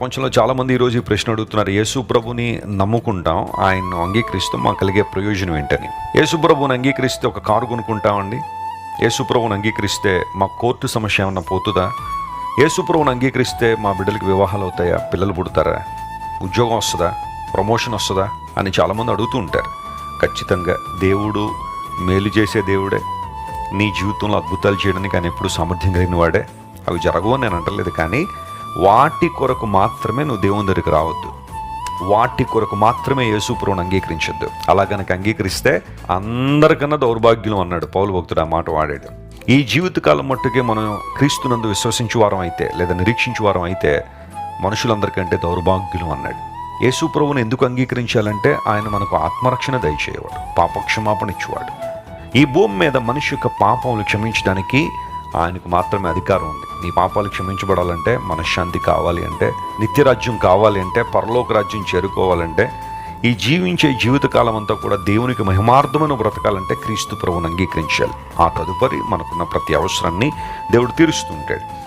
ప్రపంచంలో చాలామంది ఈరోజు ఈ ప్రశ్న అడుగుతున్నారు. యేసు ప్రభుని నమ్ముకుంటాం ఆయన్ను అంగీకరిస్తూ మాకు కలిగే ప్రయోజనం ఏంటని. యేసు ప్రభుని అంగీకరిస్తే ఒక కారు కొనుక్కుంటామండి. యేసు ప్రభుని అంగీకరిస్తే మా కోర్టు సమస్య ఏమన్నా పోతుందా? యేసు ప్రభుని అంగీకరిస్తే మా బిడ్డలకి వివాహాలు అవుతాయా? పిల్లలు పుడతారా? ఉద్యోగం వస్తుందా? ప్రమోషన్ వస్తుందా? అని చాలామంది అడుగుతూ ఉంటారు. ఖచ్చితంగా దేవుడు మేలు చేసే దేవుడే. నీ జీవితంలో అద్భుతాలు చేయడానికి ఆయన ఎప్పుడు సామర్థ్యం కలిగిన వాడే. అవి జరగవు అని నేను అంటలేదు కానీ వాటి కొరకు మాత్రమే నువ్వు దేవుని దగ్గరికి రావద్దు. వాటి కొరకు మాత్రమే యేసుప్రభుని అంగీకరించొద్దు. అలా కనుక అంగీకరిస్తే అందరికన్నా దౌర్భాగ్యం అన్నాడు పౌలు భక్తుడు ఆ మాట వాడాడు. ఈ జీవితకాలం మట్టుకే మనం క్రీస్తునందు విశ్వసించు వారం అయితే లేదా నిరీక్షించు వారం అయితే మనుషులందరికంటే దౌర్భాగ్యులు అన్నాడు. యేసుప్రభుని ఎందుకు అంగీకరించాలంటే ఆయన మనకు ఆత్మరక్షణ దయచేయవాడు పాపక్షమాపణ ఇచ్చేవాడు. ఈ భూమి మీద మనిషి యొక్క పాపములు క్షమించడానికి ఆయనకు మాత్రమే అధికారం ఉంది. నీ పాపాలు క్షమించబడాలంటే మనశ్శాంతి కావాలి అంటే నిత్యరాజ్యం కావాలి అంటే పరలోక రాజ్యం చేరుకోవాలంటే ఈ జీవించే జీవితకాలం అంతా కూడా దేవునికి మహిమార్థమైన బ్రతకాలంటే క్రీస్తు ప్రభువుని అంగీకరించాలి. ఆ తదుపరి మనకున్న ప్రతి అవసరాన్ని దేవుడు తీరుస్తుంటాడు.